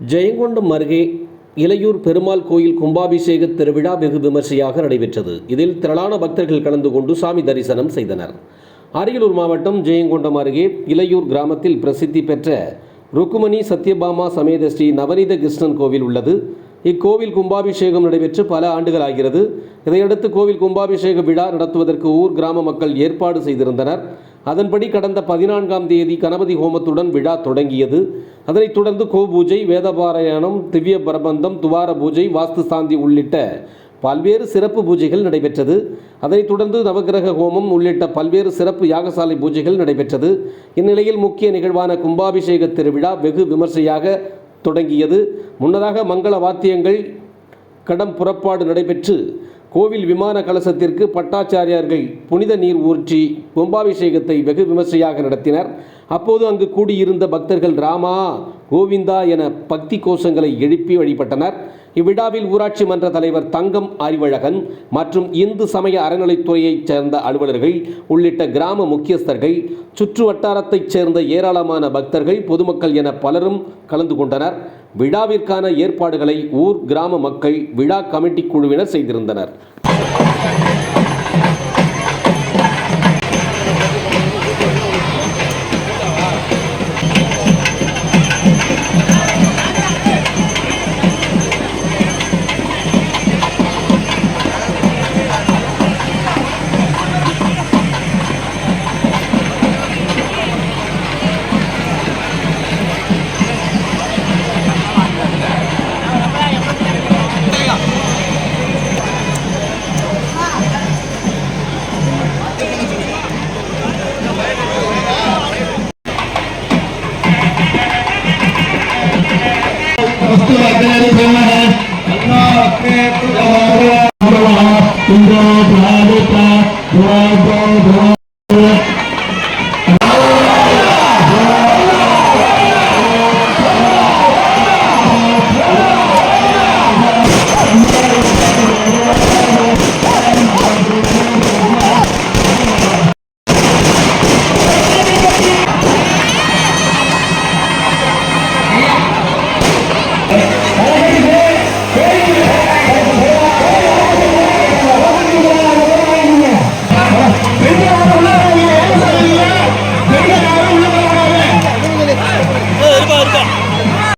ஜெயங்கொண்டம் அருகே இலையூர் பெருமாள் கோயில் கும்பாபிஷேக திருவிழா வெகு விமர்சையாக நடைபெற்றது. இதில் திரளான பக்தர்கள் கலந்து கொண்டு சாமி தரிசனம் செய்தனர். அரியலூர் மாவட்டம் ஜெயங்கொண்டம் அருகே இலையூர் கிராமத்தில் பிரசித்தி பெற்ற ருக்குமணி சத்யபாமா சமேத ஸ்ரீ நவநீத கிருஷ்ணன் கோவில் உள்ளது. இக்கோவில் கும்பாபிஷேகம் நடைபெற்று பல ஆண்டுகள் ஆகிறது. இதையடுத்து கோவில் கும்பாபிஷேக விழா நடத்துவதற்கு ஊர் கிராம மக்கள் ஏற்பாடு செய்திருந்தனர். அதன்படி கடந்த பதினான்காம் தேதி கணபதி ஹோமத்துடன் விழா தொடங்கியது. அதனைத் தொடர்ந்து கோபூஜை வேதபாராயணம் திவ்ய பிரபந்தம் துவார பூஜை வாஸ்து சாந்தி உள்ளிட்ட பல்வேறு சிறப்பு பூஜைகள் நடைபெற்றது. அதனைத் தொடர்ந்து நவகிரக ஹோமம் உள்ளிட்ட பல்வேறு சிறப்பு யாகசாலை பூஜைகள் நடைபெற்றது. இந்நிலையில் முக்கிய நிகழ்வான கும்பாபிஷேக திருவிழா வெகு விமர்சையாக தொடங்கியது. முன்னதாக மங்கள வாத்தியங்கள் கடம் புறப்பாடு நடைபெற்று கோவில் விமான கலசத்திற்கு பட்டாச்சாரியார்கள் புனித நீர் ஊற்றி கும்பாபிஷேகத்தை வெகு விமர்சையாக நடத்தினர். அப்போது அங்கு கூடியிருந்த பக்தர்கள் ராமா கோவிந்தா என பக்தி கோஷங்களை எழுப்பி வழிபட்டனர். இவ்விழாவில் ஊராட்சி மன்ற தலைவர் தங்கம் அறிவழகன் மற்றும் இந்து சமய அறநிலைத்துறையைச் சேர்ந்த அலுவலர்கள் உள்ளிட்ட கிராம முக்கியஸ்தர்கள் சுற்று வட்டாரத்தைச் சேர்ந்த ஏராளமான பக்தர்கள் பொதுமக்கள் என பலரும் கலந்து கொண்டனர். விழாவிற்கான ஏற்பாடுகளை ஊர் கிராம மக்கள் விழா கமிட்டி குழுவினர் செய்திருந்தனர். इंद्र प्रादिता